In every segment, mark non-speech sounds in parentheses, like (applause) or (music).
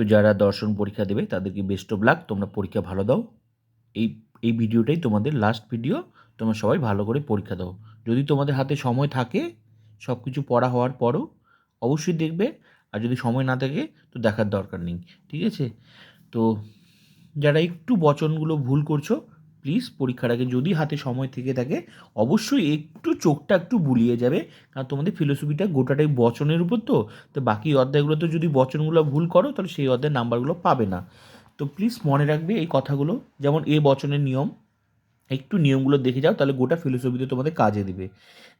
তো যারা দর্শন পরীক্ষা দেবে, তাদেরকে বেস্ট অফ লাক তোমরা পরীক্ষা ভালো দাও। এই এই ভিডিওটাই তোমাদের লাস্ট ভিডিও তোমরা সবাই ভালো করে পরীক্ষা দাও। যদি তোমাদের হাতে সময় থাকে সব কিছু পড়া হওয়ার পরও, অবশ্যই দেখবে, আর যদি সময় না থাকে, তো দেখার দরকার নেই, ঠিক আছে? তো যারা একটু বচনগুলো ভুল করছ প্লিজ পরীক্ষার আগে যদি হাতে সময় থেকে থাকে, অবশ্যই একটু চোখটা একটু বুলিয়ে যাবে। কারণ তোমাদের ফিলোসফিটা গোটাটাই বচনের উপর তো। তো বাকি অধ্যায়গুলো তো যদি বচনগুলো ভুল করো, তাহলে সেই অধ্যায়ের নাম্বারগুলো পাবে না। তো প্লিজ মনে রাখবে এই কথাগুলো। যেমন এ বচনের নিয়ম একটু নিয়মগুলো দেখে যাও, তাহলে গোটা ফিলোসফিতে তোমাদের কাজে দেবে।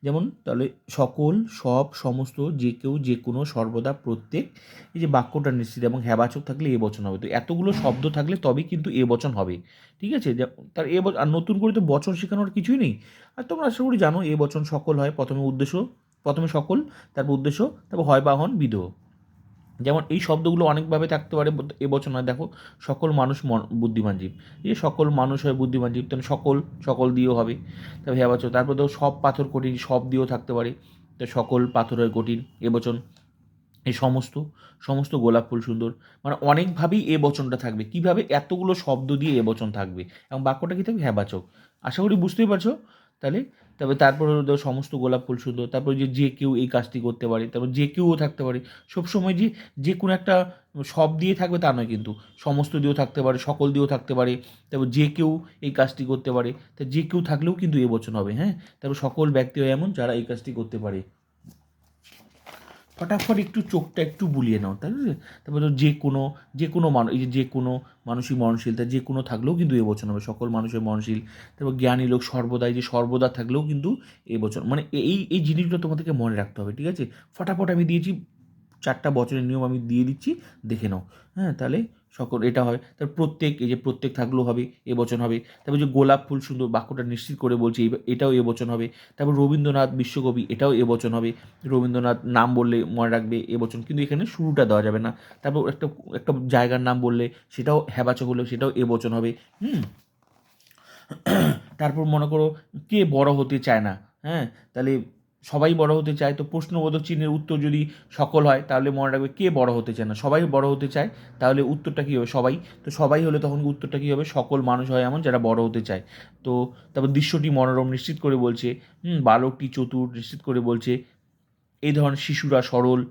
যেমন তাহলে সকল, সব, সমস্ত, যে কেউ, যে কোনো, সর্বদা প্রত্যেক, এই যে বাক্যটা নিশ্চিত এবং হ্যাবাচক থাকলে এ বচন হবে। তো এতগুলো শব্দ থাকলে তবেই কিন্তু এ বচন হবে। ঠিক আছে? তার এ আর নতুন করে তো বচন শেখানোর কিছুই নেই। আর তোমরা আশা করি জানো, এ বচন সকল হয়। প্রথমে উদ্দেশ্য, প্রথমে সকল, তারপর উদ্দেশ্য, তারপর হয় বাহন বিধেয়। যেমন এই শব্দগুলো অনেকভাবে থাকতে পারে এ হয় দেখো, সকল মানুষ মন বুদ্ধিমান জীব। এই সকল মানুষ হয় বুদ্ধিমান জীব, তাহলে সকল সকল দিয়েও হবে। তারপর হ্যাঁ বচন তারপর দেখো, সব পাথর কঠিন, সব দিয়েও থাকতে পারে। তো সকল পাথর হয় কঠিন এ এই সমস্ত সমস্ত গোলাপ ফুল সুন্দর। মানে অনেকভাবেই এ বচনটা থাকবে। কীভাবে? এতগুলো শব্দ দিয়ে এ বচন থাকবে। এবং বাক্যটা কী থাকবে? হ্যাবাচক আশা করি বুঝতেই পারছ? তাহলে? তারপরে, তারপর হলো সমস্ত গোলাপ ফুল সুন্দর। তারপর যে যে কেউ এই কাজটি করতে পারে, তারপর যে কেউও থাকতে পারে। সবসময় যে যে কোনো একটা সব দিয়ে থাকবে তা নয় কিন্তু। সমস্ত দিয়েও থাকতে পারে, সকল দিয়েও থাকতে পারে। তারপর যে কেউ এই কাজটি করতে পারে, তা যে কেউ থাকলেও কিন্তু এবছর হবে হ্যাঁ? তারপর সকল ব্যক্তি হয় এমন যারা এই কাজটি করতে পারে। ফটাফট একটু চোখটা একটু বুলিয়ে নাও, তাই তারপরে যে কোনো যে কোনো মানুষ এই যে যে কোনো মানুষই মরণশীল তার যে কোনো থাকলেও কিন্তু এ হবে, সকল মানুষের মরণশীল। তারপর জ্ঞানী লোক সর্বদাই যে সর্বদা থাকলেও কিন্তু এ মানে এই এই জিনিসগুলো তোমাদেরকে মনে রাখতে হবে, ঠিক আছে? ফটাফট আমি দিয়েছি চারটা বছরের নিয়ম আমি দিয়ে দিচ্ছি, দেখে নাও। হ্যাঁ তাহলে সকল, এটা হয়। তার প্রত্যেক, এই যে প্রত্যেক থাকলেও হবে, এ হবে। তারপর যে গোলাপ ফুল সুন্দর বাক্যটা নিশ্চিত করে বলছি এটাও এ হবে। তারপর রবীন্দ্রনাথ বিশ্বকবি, এটাও এ হবে। রবীন্দ্রনাথ নাম বললে মনে রাখবে এ কিন্তু এখানে শুরুটা দেওয়া যাবে না। তারপর একটা একটা জায়গার নাম বললে সেটাও হ্যাবাচক হলে সেটাও এ হবে। হুম? তারপর মনে করো, কে বড় হতে চায় না? হ্যাঁ তাহলে সবাই বড় হতে চায়, তো প্রশ্নবোধক চিহ্নের উত্তর যদি সকল হয়, তাহলে মনে রাখবে কে বড় হতে চায় না। সবাই বড় হতে চায়, তাহলে উত্তরটা কী হবে? সবাই। তো সবাই হলে তখন উত্তরটা কী হবে? সকল মানুষ হয় এমন যারা বড় হতে চায়। তো তারপর দৃশ্যটি মনোরম নিশ্চিত করে বলছে, হুম, বালকটি চতুর নিশ্চিত করে বলছে, এই ধরনের শিশুরা সরল।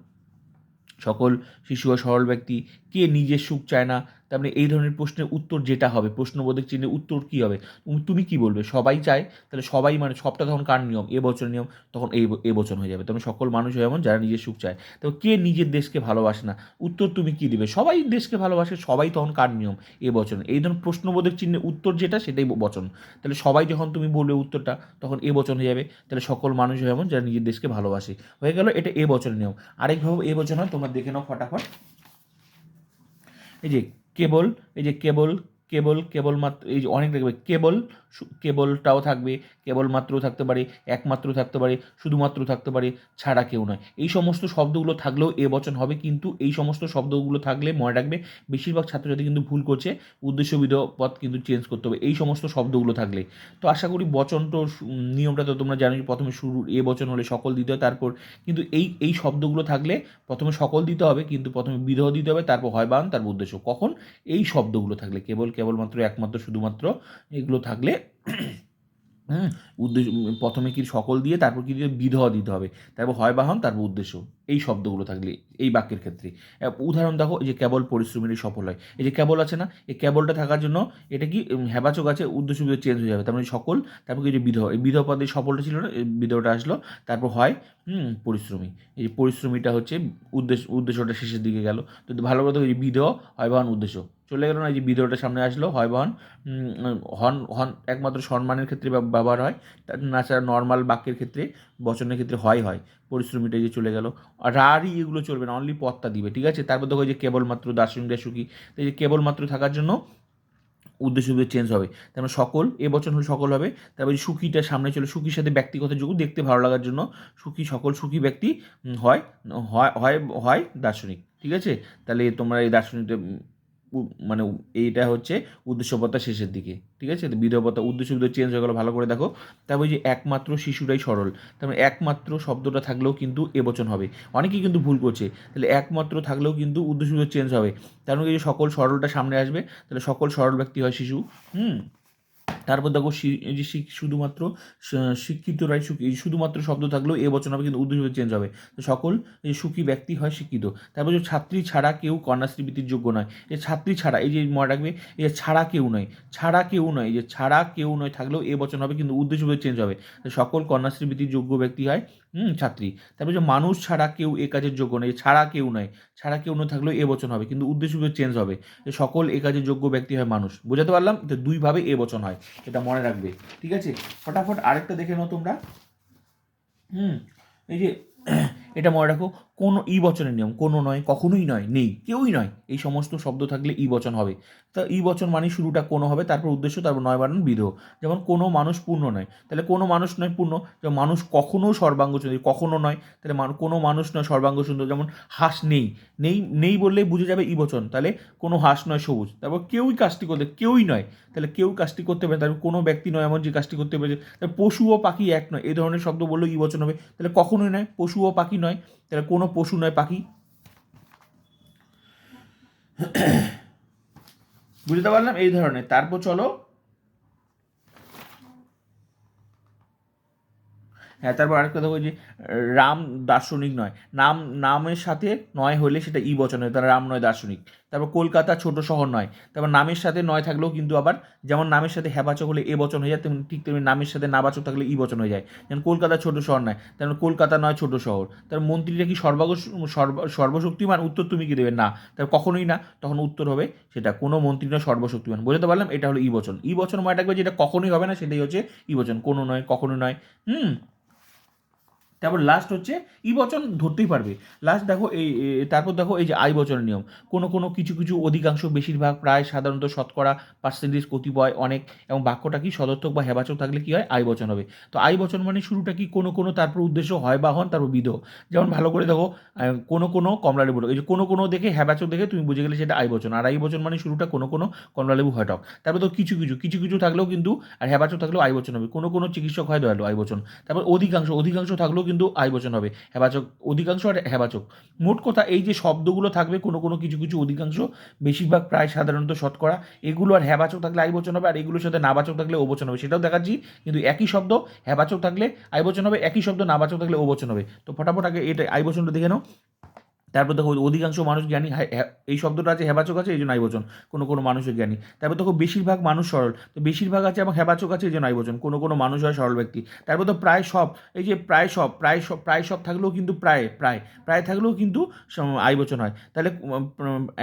সকল শিশু সরল ব্যক্তি। কে নিজের সুখ চায় না তার মানে এই ধরনের প্রশ্নের উত্তর যেটা হবে, প্রশ্নবোধক চিহ্নের উত্তর কী হবে? তুমি- কি বলবে? সবাই চায়, তাহলে সবাই মানে সবটা তখন কার নিয়ম? এ নিয়ম, তখন এই এ বচন হয়ে যাবে। তখন সকল মানুষ হয় এমন যারা নিজের সুখ চায়। তো কে নিজের দেশকে ভালোবাসে না? উত্তর তুমি কি দিবে? সবাই দেশকে ভালোবাসে, সবাই তখন কার নিয়ম? এ বচন এই ধরনের প্রশ্নবোধক চিহ্নের উত্তর যেটা, সেটাই বচন। তাহলে সবাই যখন তুমি বলবে উত্তরটা, তখন এ বচন হয়ে যাবে। তাহলে সকল মানুষ হয় এমন যারা নিজের দেশকে ভালোবাসে। হয়ে গেল, এটা এ বচনের নিয়ম। আরেকভাবে এ বচন হয় তোমরা দেখে নাও ফটাফট। এই যে কেবল এই যে কেবল কেবল কেবলমাত্র এই যে অনেক দেখবে কেবল কেবলটাও থাকবে কেবলমাত্র থাকতে পারে একমাত্র থাকতে পারে শুধুমাত্র থাকতে পারে, ছাড়া কেউ নয়। এই সমস্ত শব্দগুলো থাকলেও এ বচন হবে, কিন্তু এই সমস্ত শব্দগুলো থাকলে মনে রাখবে, বেশিরভাগ ছাত্রছাত্রী কিন্তু ভুল করছে উদ্দেশ্যবিধ পথ কিন্তু চেঞ্জ করতে হবে, এই সমস্ত শব্দগুলো থাকলে। তো আশা করি বচন তো নিয়মটা তো তোমরা জানোই, প্রথমে শুরু এ বচন হলে সকল দিতে হয়, তারপর কিন্তু এই এই শব্দগুলো থাকলে প্রথমে সকল দিতে হবে, কিন্তু প্রথমে বিধেয় দিতে হবে, তারপর হয় বান, তারপর উদ্দেশ্য। কখন? এই শব্দগুলো থাকলে, কেবল, কেবলমাত্র, একমাত্র, শুধুমাত্র, এগুলো থাকলে হুম উদ্দেশ্য, প্রথমে কি সকল দিয়ে, তারপর কি দিয়ে বিধ দিতে হবে? তারপর হয় বাহন তারপর উদ্দেশ্য। এই শব্দগুলো থাকলে এই বাক্যের ক্ষেত্রে। উদাহরণ দেখো যে কেবল পরিশ্রমেরই সফল হয়। এই যে কেবল আছে না এই কেবলটা থাকার জন্য এটা কি উম, হেবাচক আছে উদ্দেশ্য বিধ চেঞ্জ হয়ে যাবে। তার মানে সকল তারপর কি যে বিধহ এই বিধহ পদে সফলটা ছিল না এই বিধহটা আসলো তারপর হয় পরিশ্রমী। এই যে পরিশ্রমীটা হচ্ছে উদ্দেশ্য উদ্দেশ্যটা শেষের দিকে গেল। তো ভালো কথা যে বিধহ হয় বাহন উদ্দেশ্য। চলে গেল না এই যে বিধহটা সামনে আসলো হয় বাহন হন হন একমাত্র সম্মানের ক্ষেত্রে ব্যব- ব্যবহার হয়। তা নাছাড়া নর্মাল বাক্যের ক্ষেত্রে বচনের ক্ষেত্রে হয় হয়। পরিশ্রমীটা যে চলে গেল। রারই এগুলো চলবে না অনলি পত্তা দিবে, ঠিক আছে? তারপর দেখো যে কেবলমাত্র দার্শনিকরা সুখী, তো এই যে কেবলমাত্র থাকার জন্য উদ্দেশ্য চেঞ্জ হবে। তার মানে সকল এ বচন হলে সকল হবে, তারপর সুখীটা সামনে চলে, সুখীর সাথে ব্যক্তিগত যোগ দেখতে ভালো লাগার জন্য সুখী, সকল সুখী ব্যক্তি হয় হয় হয় দার্শনিক, ঠিক আছে? তাহলে তোমরা এই দার্শনিকটা মানে এইটা হচ্ছে উদ্দেশ্যপত্তা শেষের দিকে, ঠিক আছে? বিধবতা উদ্দেশ্য বিধ চেঞ্জ হয়ে গেলো, ভালো করে দেখো। তারপর যে একমাত্র শিশুটাই সরল তারপরে একমাত্র শব্দটা থাকলেও কিন্তু এবচন হবে। অনেকেই কিন্তু ভুল করছে, তাহলে একমাত্র থাকলেও কিন্তু উদ্দেশ্য বিধ চেঞ্জ হবে। তার মধ্যে যে সকল সরলটা সামনে আসবে, তাহলে সকল সরল ব্যক্তি হয় শিশু, হুম? তারপর দেখো শুধুমাত্র শিক্ষিত শিক্ষিতরাই সুখী শুধুমাত্র শব্দ থাকলেও এ বচন হবে, কিন্তু উদ্দেশ্য চেঞ্জ হবে। সকল সুখী ব্যক্তি হয় শিক্ষিত। তারপর যে ছাত্রী ছাড়া কেউ কন্যাশ্রী বৃত্তির যোগ্য নয়। এ ছাত্রী ছাড়া, এই যে মনে রাখবে, এ ছাড়া কেউ নয়। ছাড়া কেউ নয় যে ছাড়া কেউ নয় থাকলেও এ বচন হবে, কিন্তু উদ্দেশ্য চেঞ্জ হবে। সকল কন্যাশ্রী বৃত্তির যোগ্য ব্যক্তি হয় হুম, ছাত্রী। তারপরে যে মানুষ ছাড়া কেউ এ কাজের যোগ্য নয় ছাড়া কেউ নয়, ছাড়া কেউ না থাকলেও এ বচন হবে। কিন্তু উদ্দেশ্য চেঞ্জ হবে। যে সকল এ কাজের যোগ্য ব্যক্তি হয় মানুষ। বোঝাতে পারলাম? তো দুইভাবে এ বচন হয়, এটা মনে রাখবে। ঠিক আছে? ফটাফট আরেকটা দেখে নাও তোমরা। হুম, এই যে, (clears throat) এটা মনে রাখো। কোনো ই বচনের নিয়ম, কোনো নয়, কখনোই নয়, নেই, কেউই নয়। এই সমস্ত শব্দ থাকলে ই বচন হবে। তা ই বচন মানে শুরুটা কোনো হবে, তারপর উদ্দেশ্য, তারপর নয় বানান বিধ যেমন কোনো মানুষ পূর্ণ নয়, তাহলে কোনো মানুষ নয় পূর্ণ, যেমন মানুষ কখনো সর্বাঙ্গ সুন্দর, কখনো নয়, তাহলে কোনো মানুষ নয় সর্বাঙ্গ সুন্দর, যেমন হাঁস নেই। নেই নেই বললেই বুঝে যাবে ই বচন, তাহলে কোনো হাঁস নয় সবুজ। তারপর কেউই কাজটি করতে কেউই নয়, তাহলে কেউ কাজটি করতে পারে, তারপর কোনো ব্যক্তি নয় এমন যে কাজটি করতে পারে তাহলে পশু ও পাখি এক নয় এই ধরনের শব্দ বললেও ই বচন হবে, তাহলে কখনোই নয়, পশু ও পাখি নয় তাহলে কোনো পশু নয় পাখি। বুঝতে পারলাম? এই ধরনের। তারপর চলো হ্যাঁ তারপর আরেকটা দেখো যে, রাম দার্শনিক নয়। নাম, নামের সাথে নয় হলে সেটা ই বচন হয় তাহলে রাম নয় দার্শনিক। তারপর কলকাতা ছোট শহর নয়। তারপর নামের সাথে নয় থাকলেও কিন্তু আবার যেমন নামের সাথে হ্যাবাচক হলে এ বচন হয়ে যায়, তেমনি ঠিক তেমনি নামের সাথে নাবাচক থাকলে ই বচন হয়ে যায়। যেমন কলকাতা ছোট শহর নয়, তেমন কলকাতা নয় ছোট শহর। তার মন্ত্রীরা কি সর্বাগ, সর্ব- সর্বশক্তিমান? উত্তর তুমি কি দেবে? না। তার কখনোই না, তখন উত্তর হবে সেটা কোনো মন্ত্রী নয়, সর্বশক্তিমান। বোঝাতে পারলাম? এটা হলো ই বচন। ই বচন মনে রাখবে যেটা কখনোই হবে না, সেটাই হচ্ছে ই বচন। কোনো নয়, কখনো নয়। হুম? তারপর লাস্ট হচ্ছে, ই বচন ধরতেই পারবে। লাস্ট দেখো এই তারপর দেখো এই যে আই বচনের নিয়ম। কোনো কোনো, কিছু কিছু অধিকাংশ বেশিরভাগ প্রায় সাধারণত শতকরা পার্সেন্টেজ কতিপয় অনেক এবং বাক্যটা কি সদর্থক বা হেবাচক থাকলে কি হয়? আই বচন হবে। তো আই বচন মানে শুরুটা কি কোনো কোনো তারপর উদ্দেশ্য হয় বা হন তারপর বিধ। যেমন ভালো করে দেখো কোনো কোনো কমলালেবু এই যে কোনো কোনো দেখে হেবাচক দেখে তুমি বুঝে গেলে সেটা আই বচন। আর আই বচন মানে শুরুটা কোনো কোনো কমলালেবু হয় টক। তারপর তো কিছু কিছু কিছু কিছু থাকলেও কিন্তু, আর হেবাচক থাকলেও আই বচন হবে। কোনো কোনো চিকিৎসক হয় দয়ালু আই বচন। তারপর অধিকাংশ অধিকাংশ থাকলেও কিন্তু আয় বচন হবে। হেবাচক, অধিকাংশ আর হেবাচক। মোট কথা এই যে শব্দগুলো থাকবে, কোনো কোনো কিছু কিছু অধিকাংশ বেশিরভাগ প্রায় সাধারণত শতকরা এগুলো আর হেবাচক থাকলে আয় বচন হবে, আর এগুলোর সাথে নাবাচক থাকলে ওবচন হবে। সেটাও দেখাচ্ছি, কিন্তু একই শব্দ, হেবাচক থাকলে আয় বচন হবে, একই শব্দ, নাবাচক থাকলে ওবচন হবে। তো ফটাফট আগে এটা আয় বচনটা দেখে নাও। তারপর দেখো অধিকাংশ মানুষ জ্ঞানী হ্যাঁ, হ্যাঁ, এই শব্দটা আছে হেবাচক আছে এই জন্য আইবচন। কোনো কোনো মানুষের জ্ঞানী। তারপর দেখো বেশিরভাগ মানুষ সরল। তো বেশিরভাগ আছে এবং হেবাচক আছে এই জন্য আইবচন। কোনো কোনো মানুষ হয় সরল ব্যক্তি। তারপর তো প্রায় সব এই যে প্রায় সব প্রায় সব প্রায় সব থাকলেও কিন্তু প্রায় প্রায় প্রায় থাকলেও কিন্তু আই আইবচন হয়। তাহলে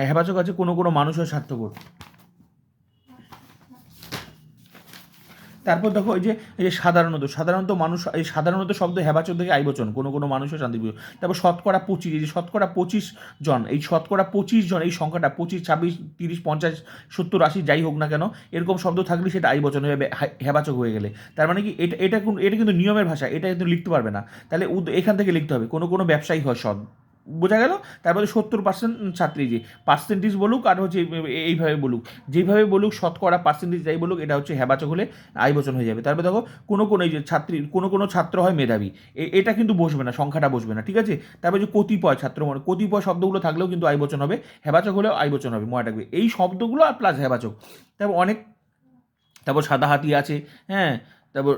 হেবাচক আছে কোনো কোনো মানুষ হয় স্বার্থপর। তারপর দেখো এই যে এই যে সাধারণত সাধারণত মানুষ, এই সাধারণত শব্দ হেবাচক থেকে আইবচন, কোনো কোনো মানুষের মানুষও শান্তিপ্রিয়। তারপর শতকরা পঁচিশ, এই যে শতকরা পঁচিশ জন, এই শতকরা পঁচিশ জন, এই সংখ্যাটা পঁচিশ, ছাব্বিশ, তিরিশ, পঞ্চাশ, সত্তর, আশি, যাই হোক না কেন, এরকম শব্দ থাকলে সেটা আইবচন হয়ে হেবাচক হয়ে গেলে। তার মানে কি, এটা এটা এটা কিন্তু নিয়মের ভাষা, এটা কিন্তু লিখতে পারবে না। তাহলে এখান থেকে লিখতে হবে, কোনো কোনো ব্যবসায়ী হয় সৎ। বোঝা গেল? তারপরে সত্তর পার্সেন্ট ছাত্রী যে পার্সেন্টেজ বলুক আর হচ্ছে এইভাবে বলুক। যেভাবে বলুক, শতকরা পার্সেন্টেজ যাই বলুক, এটা হচ্ছে হেবাচক হলে আই বচন হয়ে যাবে। তারপরে দেখো, কোনো কোনো এই যে ছাত্রী, কোনো কোনো ছাত্র হয় মেধাবী। এটা কিন্তু বসবে না, সংখ্যাটা বসবে না, ঠিক আছে? তারপরে যে কতিপয় ছাত্র মানে কতিপয় শব্দগুলো থাকলেও কিন্তু আই বচন হবে, হেবাচক হলেও আই বচন হবে, মনে রাখবে। এই শব্দগুলো আর প্লাস হেবাচক। তারপর অনেক, তারপর সাদা হাতি আছে হ্যাঁ? তারপর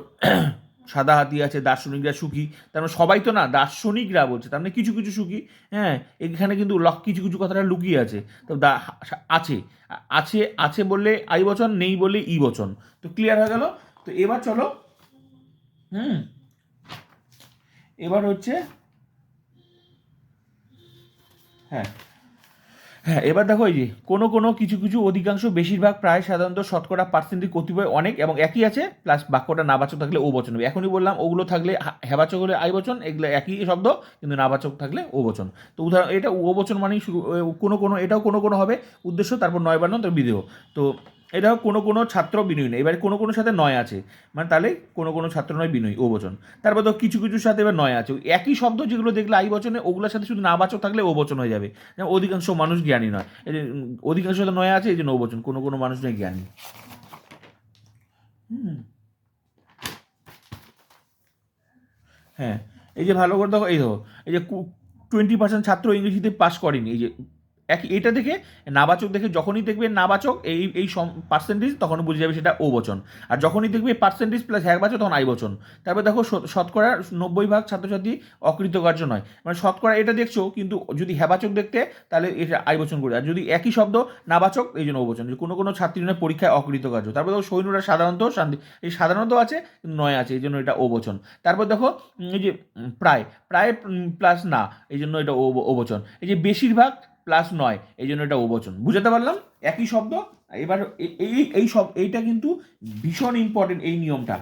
সাদা হাতি আছে, দার্শনিকরা সুখী। তার মানে সবাই তো না, দার্শনিকরা বলছে। তার মানে কিছু কিছু সুখী হ্যাঁ এখানে কিন্তু লক কিছু কিছু কথাটা লুকিয়ে আছে। তো আছে আছে আছে বললে আই বচন, নেই বললে ই বচন। তো ক্লিয়ার হয়ে গেল? তো এবার চলো, হুম, এবার হচ্ছে হ্যাঁ হ্যাঁ এবার দেখো এই যে, কোনো কোনো কিছু কিছু অধিকাংশ বেশিরভাগ প্রায় সাধারণত শতকরা পার্সেন্টেজ কতিপয় অনেক এবং একই আছে প্লাস বাক্যটা নাবাচক থাকলে ও বচন হবে। এখনই বললাম, ওগুলো থাকলে হেবাচক হলে আই বচন, এগুলো একই শব্দ, কিন্তু নাবাচক থাকলে ও বচন। তো উদাহরণ, এটা ও বচন মানেই কোনো কোনো, এটাও কোনো কোনো হবে, উদ্দেশ্য, তারপর নয় বান্ন তার বিদেহ। তো দেখো কোনো কোনো ছাত্র বিনয়ী নেই। এবারে কোনো কোনো সাথে নয় আছে। মানে তাহলে কোনো কোনো ছাত্র নয় বিনয়ী, ও বচন। তারপর তো কিছু কিছুর সাথে এবার নয় আছে। একই শব্দ যেগুলো দেখলে আই বচনে ওগুলোর সাথে শুধু না বাচক থাকলে ও বচন হয়ে যাবে। যেমন অধিকাংশ মানুষ জ্ঞানী নয়। এই যে অধিকাংশ সাথে নয় আছে, এই জন্য ও বচন। কোনো কোনো মানুষ নয় জ্ঞানী। হুম। হ্যাঁ। এই যে ভালো করে দেখো, এই দেখো, এই যে টোয়েন্টি পার্সেন্ট ছাত্র ইংরেজিতে পাস করেনি। এই যে এক এটা দেখে নাবাচক দেখে যখনই দেখবে নাবাচক, এই এই পার্সেন্টেজ তখন বুঝে যাবে সেটা ও বচন। আর যখনই দেখবে পার্সেন্টেজ প্লাস এক বচন, তখন আই বচন। তারপর দেখো শতকরা নব্বই ভাগ ছাত্রছাত্রী অকৃতকার্য নয়। মানে শতকরা এটা দেখছ, কিন্তু যদি হ্যাবাচক দেখতে, তাহলে এটা আই বচন করে। আর যদি একই শব্দ নাবাচক, এই জন্য বচন। কোনো কোনো ছাত্রী নয় পরীক্ষায় অকৃতকার্য। তারপর দেখো সৈন্যরা সাধারণত শান্তি, এই সাধারণত আছে নয় আছে, এই জন্য এটা ও বচন। তারপর দেখো এই যে প্রায় প্রায় প্লাস না, এই জন্য এটা ও বচন। এই যে বেশিরভাগ প্লাস নয়, এই জন্য এটা অবচন বুঝাতে পারলাম? একই শব্দ, এবার এই এই সব, এইটা কিন্তু ভীষণ ইম্পর্টেন্ট এই নিয়মটা।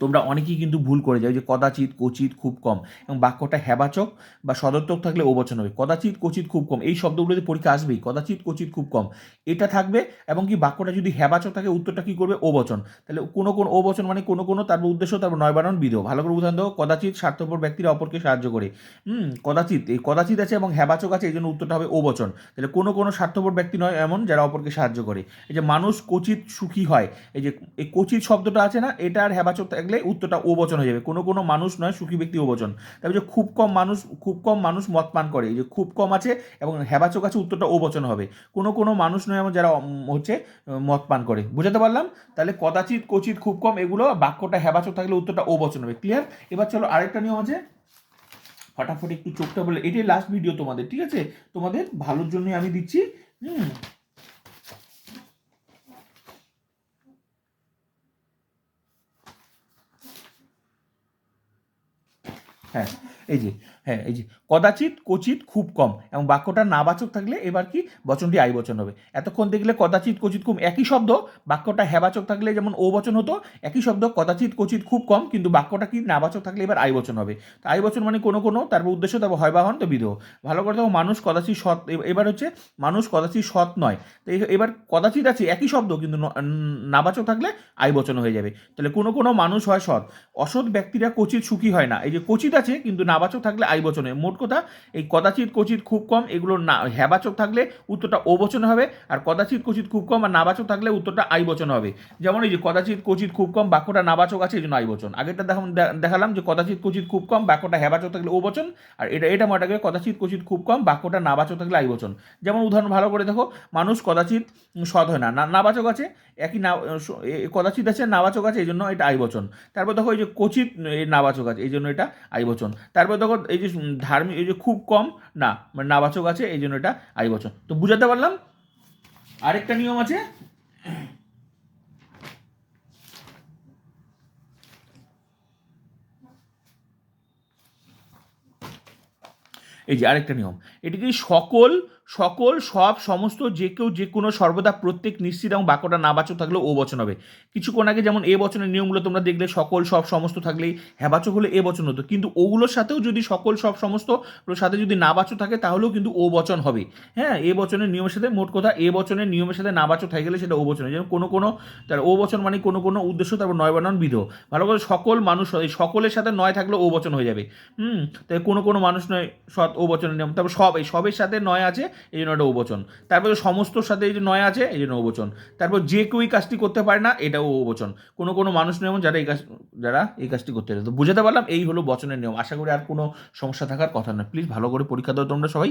তোমরা অনেকেই কিন্তু ভুল করে যাও যে কদাচিৎ কচিত খুব কম। এবং বাক্যটা হেবাচক বা সদর্থক থাকলে ও বচন হবে। কদাচিৎ কচিত খুব কম। এই শব্দগুলোতে পরীক্ষা আসবেই কদাচিৎ কচিত খুব কম। এটা থাকবে এবং কি বাক্যটা যদি হেবাচক থাকে, উত্তরটা কি করবে? ও বচন তাহলে কোনো কোনো ও বচন মানে কোনো কোনো তারপর উদ্দেশ্য তারপর নয় বারণ বিধ ভালো করে উদাহরণ দাও। কদাচিৎ স্বার্থপর ব্যক্তিরা অপরকে সাহায্য করে। হুম, কদাচিৎ। এই কদাচিৎ আছে এবং হেবাচক আছে এই জন্য উত্তরটা হবে ও বচন তাহলে কোনো কোনো স্বার্থপর ব্যক্তি নয় এমন যারা অপরকে সাহায্য করে। এই যে মানুষ কচিত সুখী হয়। এই যে, এই কচিত শব্দটা আছে না, এটা আর হেবাচক থাকলে উত্তরটা ও বচন হয়ে যাবে। কোনো কোনো মানুষ নয়, সুখী ব্যক্তি ও বচন। তারপর যে খুব কম মানুষ, খুব কম মানুষ মদ পান করে। যে খুব কম আছে এবং হেবাচক আছে, উত্তরটা ও বচন হবে। কোনো কোনো মানুষ নয় এমন যারা হচ্ছে মদ পান করে। বুঝাতে পারলাম? তাহলে কদাচিৎ কচিত খুব কম এগুলো বাক্যটা হেবাচক থাকলে উত্তরটা ও বচন হবে। ক্লিয়ার এবার চলো আরেকটা নিয়ম আছে। ফটাফট একটু চোখটা বলে, এটাই লাস্ট ভিডিও তোমাদের, ঠিক আছে? তোমাদের ভালোর জন্যই আমি দিচ্ছি। হুম। হ্যাঁ এই যে হ্যাঁ এই যে, কদাচিৎ কচিত খুব কম এবং বাক্যটা নাবাচক থাকলে এবার কি বচনটি আই বচন হবে। এতক্ষণ দেখলে কদাচিৎ কচিত খুব একই শব্দ, বাক্যটা হ্যাবাচক থাকলে যেমন ও বচন হতো, একই শব্দ, কদাচিৎ কচিত খুব কম, কিন্তু বাক্যটা কি নাবাচক থাকলে এবার আই বচন হবে। তো আই বচন মানে কোনো কোনো তারপর উদ্দেশ্য তারপর হয় বাহন তো বিধেয়। ভালো করে দেখো, মানুষ কদাচিৎ সৎ এবার হচ্ছে মানুষ কদাচিৎ সৎ নয়। তো এবার কদাচিৎ আছে একই শব্দ, কিন্তু নাবাচক থাকলে আই বচন হয়ে যাবে। তাহলে কোনো কোনো মানুষ হয় সৎ। অসৎ ব্যক্তিরা কচিত সুখী হয় না। এই যে কচিত আছে কিন্তু নাবাচক থাকলে আই বচনে মোট কথা, এই কদাচিৎ কচিত খুব কম, এগুলো না, হ্যাবাচক থাকলে উত্তরটা ও বচনে হবে, আর কদাচিৎ কচিত খুব কম আর নাবাচক থাকলে উত্তরটা আই বচন হবে। যেমন এই যে কদাচিৎ কচিত খুব কম, বাক্যটা নাবাচক আছে, এই জন্য আই বচন। আগেরটা দেখাম দে- দেখালাম যে কদাচিৎ কচিত খুব কম, বাক্যটা হ্যাবাচক থাকলে ও বচন, আর এটা এটা মনে রাখবে কদাচিৎ কচিত খুব কম, বাক্যটা নাবাচক থাকলে আই বচন। যেমন উদাহরণ ভালো করে দেখো, মানুষ কদাচিৎ সৎ হয় না। নাবাচক আছে, একই না কদাচিৎ আছে, নাবাচক আছে, এই জন্য এটা আই বচন। তারপর দেখো এই যে কচিত নাবাচক আছে, এই জন্য এটা আই বচন তারপর দেখো এই যে ধার্মিক, এই যে খুব কম, না মানে নাবাচক আছে, এই জন্য এটা আই বচন তো বুঝাতে পারলাম? আরেকটা নিয়ম আছে? এই যে আরেকটা নিয়ম। এটি যদি সকল সকল, সব, সমস্ত, যে কেউ যে কোনো, সর্বদা প্রত্যেক নিশ্চিত এবং বাক্যটা নাবাচক থাকলে ও বচন হবে। কিছুক্ষণ আগে যেমন এ বচনের নিয়মগুলো তোমরা দেখলে, সকল, সব, সমস্ত থাকলেই হ্যাবাচক হলে এ বচন হতো। কিন্তু ওগুলোর সাথেও যদি সকল, সব, সমস্ত সাথে যদি নাবাচক থাকে, তাহলেও কিন্তু ও বচন হবে। হ্যাঁ এ বচনের নিয়মের সাথে মোট কথা, এ বচনের নিয়মের সাথে নাবাচক থাকে গেলে সেটা ও বচন হয়। যেমন কোনো কোনো, তার ও বচন মানে কোনো কোনো উদ্দেশ্য, তারপর নয় বানান বিধ ভালো করে সকল মানুষ সকলের সাথে নয় থাকলে ও বচন হয়ে যাবে। হুম, তাই কোনো কোনো মানুষ নয়, সৎ ও বচনের নিয়ম। তারপর সব, এই সবের সাথে নয় আছে এই জন্য এটা উবচন। তারপর সমস্তর সাথে এই যে নয় আছে, এই জন্য উবচন। তারপর যে কেউ এই কাজটি করতে পারে না, এটাও ও বচন কোনো কোনো মানুষ নিয়ম, যারা এই কাজ, যারা এই কাজটি করতে পারে তো বুঝাতে পারলাম, এই হলো বচনের নিয়ম। আশা করি আর কোনো সমস্যা থাকার কথা নয়। প্লিজ ভালো করে পরীক্ষা দাও তোমরা সবাই।